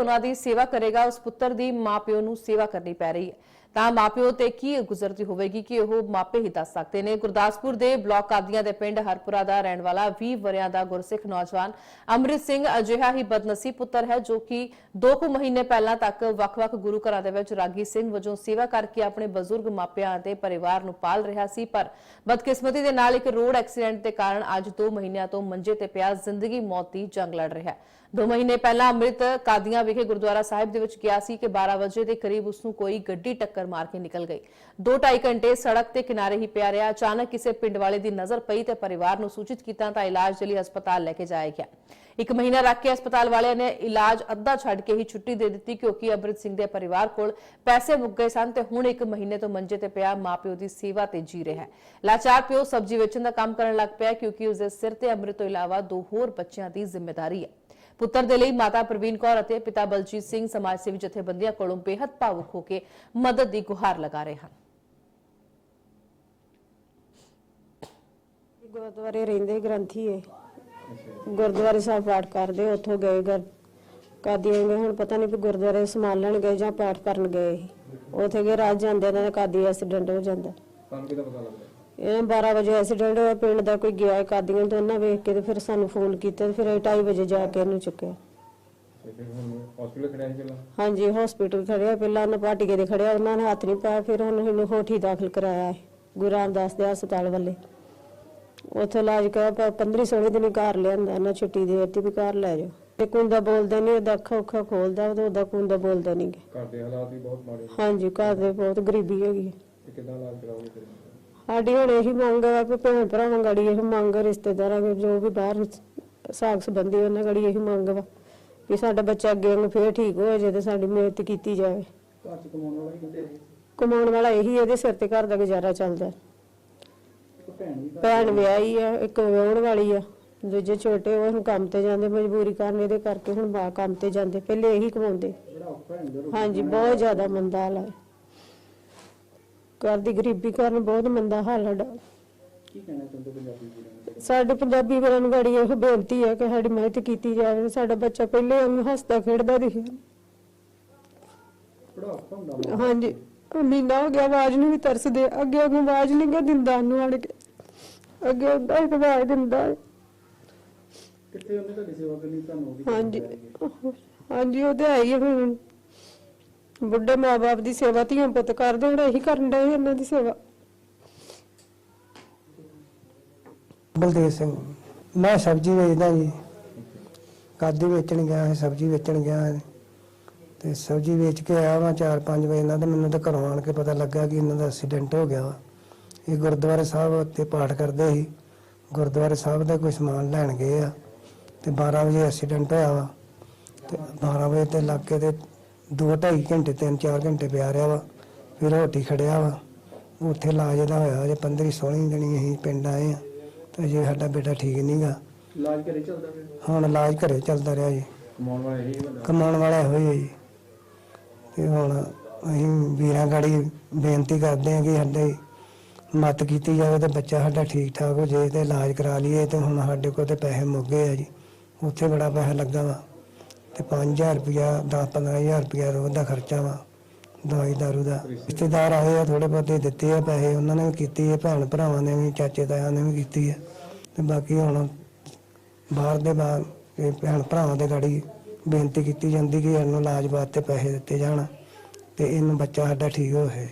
ਉਹਨਾਂ ਦੀ ਸੇਵਾ ਕਰੇਗਾ। ਉਸ ਪੁੱਤਰ ਦੀ ਮਾਪਿਓ ਨੂੰ ਸੇਵਾ ਕਰਨੀ ਪੈ ਰਹੀ ਹੈ। ਤਾਂ ਮਾਪਿਓ ਤੇ ਕੀ ਗੁਜ਼ਰਦੀ ਹੋਵੇਗੀ ਕਿ ਉਹ ਮਾਪੇ ਹੀ ਦੱਸ ਸਕਦੇ ਨੇ। ਗੁਰਦਾਸਪੁਰ ਦੇ ਬਲਾਕ ਕਾਦੀਆਂ ਦੇ ਪਿੰਡ ਹਰਪੁਰਾ ਦਾ ਰਹਿਣ ਵਾਲਾ 20 ਵਰਿਆਂ ਦਾ ਗੁਰਸਿੱਖ ਨੌਜਵਾਨ ਅੰਮ੍ਰਿਤ ਸਿੰਘ ਅਜਿਹਾ ਹੀ ਬਦਨਸੀਬ ਪੁੱਤਰ ਹੈ ਜੋ ਕਿ 2 ਕੁ ਮਹੀਨੇ ਪਹਿਲਾਂ ਤੱਕ ਵੱਖ-ਵੱਖ ਗੁਰੂ ਘਰਾਂ ਦੇ ਵਿੱਚ ਰਾਗੀ ਸਿੰਘ ਵਜੋਂ ਸੇਵਾ ਕਰਕੇ ਆਪਣੇ ਬਜ਼ੁਰਗ ਮਾਪਿਆਂ ਅਤੇ ਪਰਿਵਾਰ ਨੂੰ ਪਾਲ ਰਿਹਾ ਸੀ। ਪਰ ਬਦਕਿਸਮਤੀ ਦੇ ਨਾਲ ਇੱਕ ਰੋਡ ਐਕਸੀਡੈਂਟ ਦੇ ਕਾਰਨ ਅੱਜ 2 ਮਹੀਨਿਆਂ ਤੋਂ ਮੰਜੇ ਤੇ ਪਿਆ ਜ਼ਿੰਦਗੀ ਮੌਤ ਦੀ ਜੰਗ ਲੜ ਰਿਹਾ ਹੈ। ਦੋ ਮਹੀਨੇ ਪਹਿਲਾਂ ਅੰਮ੍ਰਿਤ ਕਾਦੀਆਂ ਵਿਖੇ ਗੁਰਦੁਆਰਾ ਸਾਹਿਬ ਦੇ ਵਿੱਚ ਗਿਆ ਸੀ ਕਿ 12 ਵਜੇ ਦੇ ਕਰੀਬ ਉਸ ਨੂੰ ਕੋਈ ਗੱਡੀ ਟੱਕਰ ਮਾਰ ਕੇ ਨਿਕਲ ਗਈ 2.5 ਘੰਟੇ ਸੜਕ ਤੇ ਕਿਨਾਰੇ ਹੀ ਪਿਆ ਰਿਹਾ ਅਚਾਨਕ ਕਿਸੇ ਪਿੰਡ ਵਾਲੇ ਦੀ ਨਜ਼ਰ ਪਈ ਤੇ ਪਰਿਵਾਰ ਨੂੰ ਸੂਚਿਤ ਕੀਤਾ ਤਾਂ ਇਲਾਜ ਲਈ ਹਸਪਤਾਲ ਲੈ ਕੇ ਜਾਇਆ ਗਿਆ ਇੱਕ ਮਹੀਨਾ ਰੱਖ ਕੇ ਹਸਪਤਾਲ ਵਾਲਿਆਂ ਨੇ ਇਲਾਜ ਅੱਧਾ ਛੱਡ ਕੇ ਹੀ ਛੁੱਟੀ ਦੇ ਦਿੱਤੀ ਕਿਉਂਕਿ ਅੰਮ੍ਰਿਤ ਸਿੰਘ ਦੇ ਪਰਿਵਾਰ ਕੋਲ ਪੈਸੇ ਮੁੱਕ ਗਏ ਸਨ ਤੇ ਹੁਣ ਇੱਕ ਮਹੀਨੇ ਤੋਂ ਮੰਜੇ ਤੇ ਪਿਆ ਮਾਪਿਓ ਦੀ ਸੇਵਾ ਤੇ ਜੀ ਰਿਹਾ ਹੈ ਲਾਚਾਰ ਪਿਓ ਸਬਜ਼ੀ ਵੇਚਣ ਦਾ ਕੰਮ ਕਰਨ ਲੱਗ ਪਿਆ ਕਿਉਂਕਿ ਉਸ ਦੇ ਸਿਰ ਤੇ ਅੰਮ੍ਰਿਤ ਤੋਂ ਇਲਾਵਾ ਦੋ ਹੋਰ ਬੱਚਿਆਂ ਦੀ ਜ਼ਿੰਮੇਵਾਰੀ ਹੈ ਪੁੱਤਰ ਦੇ ਲਈ ਮਾਤਾ ਪ੍ਰਵੀਨ ਕੌਰ ਅਤੇ ਪਿਤਾ ਬਲਜੀਤ ਸਿੰਘ ਸਮਾਜ ਸੇਵੀ ਜਥੇਬੰਦੀਆਂ ਕੋਲੋਂ ਬੇਹੱਦ ਭਾਵੁਕ ਹੋ ਕੇ ਮਦਦ ਦੀ ਗੁਹਾਰ ਲਗਾ ਰਹੇ ਹਨ। ਗੁਰਦੁਆਰੇ ਰਹਿੰਦੇ ਗ੍ਰੰਥੀ ਏ ਗੁਰਦੁਆਰੇ ਸਾਹਿਬ ਪਾਠ ਕਰਦੇ ਉੱਥੋਂ ਗਏ ਗਰ ਕਾਦੀਆਂ ਗਏ ਹੁਣ ਪਤਾ ਨਹੀਂ ਵੀ ਗੁਰਦੁਆਰੇ ਸਮਾਨ ਲੈਣ ਗਏ ਜਾਂ ਪਾਠ ਕਰਨ ਗਏ। ਉੱਥੇ ਗਏ ਰਾਤ ਜਾਂਦੇ ਇਹਨਾਂ ਦਾ ਕਾਦੀ ਐਕਸੀਡੈਂਟ ਹੋ ਜਾਂਦਾ। ਤੁਹਾਨੂੰ ਕਿਹਦਾ ਪਤਾ ਲੱਗਦਾ? ਇਹ 12 ਵਜੇ ਐਕਸੀਡੈਂਟ ਹੋਇਆ ਪਿੰਡ ਦਾ ਕੋਈ ਗਿਆ ਕਾਦੀਆਂ ਤੋਂ ਉਹਨਾਂ ਵੇਖ ਕੇ ਤੇ ਫਿਰ ਸਾਨੂੰ ਫੋਨ ਕੀਤਾ ਤੇ ਫਿਰ ਅਸੀਂ 2:30 ਵਜੇ ਜਾ ਕੇ ਇਹਨੂੰ ਚੁੱਕਿਆ। ਤੇ ਫਿਰ ਹੁਣ ਹਸਪੀਟਲ ਖੜਿਆ ਸੀ ਪਹਿਲਾਂ? ਹਾਂਜੀ ਹਸਪੀਟਲ ਖੜਿਆ ਪਹਿਲਾਂ ਉਹਨਾਂ ਪਾਟੀਕੇ ਦੇ ਖੜਿਆ ਉਹਨਾਂ ਨੇ ਹੱਥ ਨਹੀਂ ਪਾਇਆ ਫਿਰ ਉਹਨੂੰ ਇਹਨੂੰ ਹੋਠੀ ਦਾਖਲ ਕਰਾਇਆ ਹੈ ਗੁਰੂ ਰਾਮਦਾਸ ਦੇ ਹਸਪਤਾਲ ਵੱਲੇ। ਉੱਥੇ ਇਲਾਜ ਕਰਾ 15 16 ਦਿਨ ਹੀ ਘਰ ਲਿਆਂਦਾ ਨਾ ਛੁੱਟੀ ਦੇ ਦਿੱਤੀ ਵੀ ਘਰ ਲੈ ਜਾਓ। ਤੇ ਕੁੰਦਾ ਬੋਲਦਾ ਨਹੀਂ ਉਹਦਾ ਅੱਖਾਂ ਉੱਖਾਂ ਖੋਲਦਾ ਤੇ ਉਹਦਾ ਕੁੰਦਾ ਬੋਲਦਾ ਨਹੀਂ ਗਾ। ਘਰ ਦੇ ਹਾਲਾਤ ਵੀ ਬਹੁਤ ਮਾੜੇ ਨੇ। ਹਾਂਜੀ ਘਰ ਦੇ ਬਹੁਤ ਗਰੀਬੀ ਹੈਗੀ। ਹੈ। ਤੇ ਕਿੱਦਾਂ ਇਲਾਜ ਕਰਾਓਗੇ ਫਿਰ? ਸਾਡੀ ਹੁਣ ਇਹੀ ਮੰਗ ਹੈ ਵੀ ਭੈਣ ਭਰਾਵਾਂ ਗੜੀ ਇਹ ਮੰਗ ਰਿਸ਼ਤੇਦਾਰਾਂ ਕੋਲ ਜੋ ਵੀ ਬਾਹਰ ਸਾਖ ਸੰਬੰਧੀ ਉਹਨਾਂ ਗੜੀ ਇਹੀ ਮੰਗ ਵਾ ਵੀ ਸਾਡਾ ਬੱਚਾ ਅੱਗੇ ਨੂੰ ਫੇਰ ਠੀਕ ਹੋ ਜਾਏ ਤੇ ਸਾਡੀ ਮਿਹਨਤ ਕੀਤੀ ਜਾਵੇ। ਘਰ ਚ ਕਮਾਉਣ ਵਾਲਾ ਹੀ ਕਹਿੰਦੇ ਰਹੇ ਕਮਾਉਣ ਵਾਲਾ ਇਹੀ ਇਹਦੇ ਸਿਰ ਤੇ ਘਰ ਦਾ ਗੁਜ਼ਾਰਾ ਚੱਲਦਾ ਇੱਕ ਭੈਣ ਵੀ ਭੈਣ ਵਿਆਹੀ ਆ ਇੱਕ ਵਿਆਹਣ ਵਾਲੀ ਆ ਦੂਜੇ ਛੋਟੇ ਉਹ ਹੁਣ ਕੰਮ ਤੇ ਜਾਂਦੇ ਮਜਬੂਰੀ ਕਾਰਨ ਇਹਦੇ ਕਰਕੇ ਹੁਣ ਬਾ ਕੰਮ ਤੇ ਜਾਂਦੇ ਪਹਿਲੇ ਇਹੀ ਕਮਾਉਂਦੇ। ਬੜਾ ਔਖਾ ਹਾਂਜੀ ਬਹੁਤ ਜ਼ਿਆਦਾ ਮੰਦਾ ਹਾਲ ਹੈ ਘਰ ਦੀ ਗਰੀਬੀ ਕਾਰਨ ਬਹੁਤ ਮੰਦਾ ਹਾਲ ਸਾਡਾ। ਕੀ ਕਹਿਣਾ ਚਾਹੁੰਦੇ ਪੰਜਾਬੀ ਵੀਰਾਂ ਨੂੰ ਸਾਡੇ ਪੰਜਾਬੀ ਵੀਰਾਂ ਨੂੰ ਗਾੜੀ ਇਹ ਬੇਨਤੀ ਹੈ ਕਿ ਸਾਡੀ ਮਿਹਨਤ ਕੀਤੀ ਜਾਵੇ ਸਾਡਾ ਬੱਚਾ ਪਹਿਲੇ ਵਾਂਗੂ ਹੱਸਦਾ ਖੇਡਦਾ ਦਿਖੇ ਮਾਂ ਹਾਂਜੀ ਮਹੀਨਾ ਹੋ ਗਿਆ ਆਵਾਜ਼ ਨੂੰ ਵੀ ਤਰਸਦੇ ਅੱਗੇ ਅੱਗੇ ਆਵਾਜ਼ ਨਹੀਂ ਗਾ ਦਿੰਦਾ ਨੂੰ ਆਣ ਕੇ। ਅੱਗੇ ਅੱਗੇ ਇੱਕ ਆਵਾਜ਼ ਦਿੰਦਾ। ਹੈ। ਕਿੱਥੇ ਉਹਨੇ ਤੁਹਾਡੀ ਸੇਵਾ ਕਰਨੀ ਤੁਹਾਨੂੰ ਉਹਦੀ ਹਾਂਜੀ ਹਾਂਜੀ ਉਹ ਤੇ ਹੈ ਹੀ ਆ ਹੁਣ ਬੁੱਢੇ ਮਾਪੇ ਦੀ ਸੇਵਾ, ਧੀਆਂ ਪੁੱਤ ਕਰਦੇ ਹੁਣ, ਇਹੀ ਕਰਨ ਡਏ ਇਹਨਾਂ ਦੀ ਸੇਵਾ। ਬਲਦੇਵ ਸਿੰਘ, ਮੈਂ ਸਬਜ਼ੀ ਵੇਚਦਾ ਜੀ। ਕਾਦੀ ਵੇਚਣ ਗਿਆ ਸੀ ਸਬਜ਼ੀ ਵੇਚਣ ਗਿਆ। ਸੀ। ਤੇ ਸਬਜ਼ੀ ਵੇਚ ਕੇ ਆਇਆ ਮੈਂ 4-5 ਵਜੇ ਨਾਲ ਤੇ ਮੈਨੂੰ ਤਾਂ ਘਰੋਂ ਆਣ ਕੇ ਪਤਾ ਲੱਗਾ ਕਿ ਇਹਨਾਂ ਦਾ ਐਕਸੀਡੈਂਟ ਹੋ ਗਿਆ ਵਾ। ਇਹ ਗੁਰਦੁਆਰੇ ਸਾਹਿਬ ਤੇ ਪਾਠ ਕਰਦੇ ਸੀ। ਗੁਰਦੁਆਰੇ ਸਾਹਿਬ ਦਾ ਕੋਈ ਸਮਾਨ ਲੈਣ ਗਏ ਆ। ਤੇ 12 ਵਜੇ ਐਕਸੀਡੈਂਟ ਹੋਇਆ ਵਾ। ਤੇ 12 ਵਜੇ ਤੇ ਲੱਗ ਕੇ ਤੇ 2-2.5 ਘੰਟੇ 3-4 ਘੰਟੇ ਪਿਆ ਰਿਹਾ ਵਾ ਫਿਰ ਰੋਟੀ ਖੜਿਆ ਵਾ। ਉੱਥੇ ਇਲਾਜ ਦਾ ਹੋਇਆ ਜੇ 15 16 ਦਿਨੀ ਅਸੀਂ ਪਿੰਡ ਆਏ ਆ ਤੇ ਜੇ ਸਾਡਾ ਬੇਟਾ ਠੀਕ ਨਹੀਂਗਾ ਇਲਾਜ ਘਰੇ ਚੱਲਦਾ ਫਿਰ ਹੁਣ ਇਲਾਜ ਘਰੇ ਚੱਲਦਾ ਰਿਹਾ ਜੀ। ਕਮਾਉਣ ਵਾਲਾ ਇਹੀ ਬੰਦਾ। ਕਮਾਉਣ ਵਾਲਾ ਇਹੋ ਹੀ ਹੈ ਜੀ। ਤੇ ਹੁਣ ਅਸੀਂ ਵੀਰਾਂ ਗਾੜੀ ਬੇਨਤੀ ਕਰਦੇ ਹਾਂ ਕਿ ਸਾਡੇ ਮਦਦ ਕੀਤੀ ਜਾਵੇ ਤੇ ਬੱਚਾ ਸਾਡਾ ਠੀਕ ਠਾਕ ਹੋ ਜਾਏ ਤੇ ਇਲਾਜ ਕਰਾ ਲਈਏ ਤੇ ਹੁਣ ਸਾਡੇ ਕੋਲ ਤੇ ਪੈਸੇ ਮੁੱਕ ਗਏ ਆ ਜੀ। ਉੱਥੇ ਬੜਾ ਪੈਸਾ ਲੱਗਾ ਵਾ। ਤੇ 5000 ਰੁਪਇਆ 10-15000 ਰੁਪਇਆ ਰੋਜ਼ ਦਾ ਖਰਚਾ ਵਾ, ਦਵਾਈ ਦਾਰੂ ਦਾ। ਰਿਸ਼ਤੇਦਾਰ ਆਏ ਆ ਥੋੜੇ ਬਹੁਤੇ ਦਿੱਤੇ ਆ ਪੈਸੇ, ਉਹਨਾਂ ਨੇ ਵੀ ਕੀਤੀ ਹੈ ਭੈਣ ਭਰਾਵਾਂ ਨੇ ਵੀ, ਚਾਚੇ ਤਾਇਆਂ ਨੇ ਵੀ ਕੀਤੀ ਹੈ ਤੇ ਬਾਕੀ ਹੁਣ ਬਾਹਰ ਦੇ ਬਾਹਰ ਇਹ ਭੈਣ ਭਰਾਵਾਂ ਦੇ ਗਾੜੀ ਬੇਨਤੀ ਕੀਤੀ ਜਾਂਦੀ ਕਿ ਇਹਨੂੰ ਇਲਾਜ ਵਾਸਤੇ ਪੈਸੇ ਦਿੱਤੇ ਜਾਣ ਤੇ ਇਹਨੂੰ ਬੱਚਾ ਸਾਡਾ ਠੀਕ ਹੋਵੇ।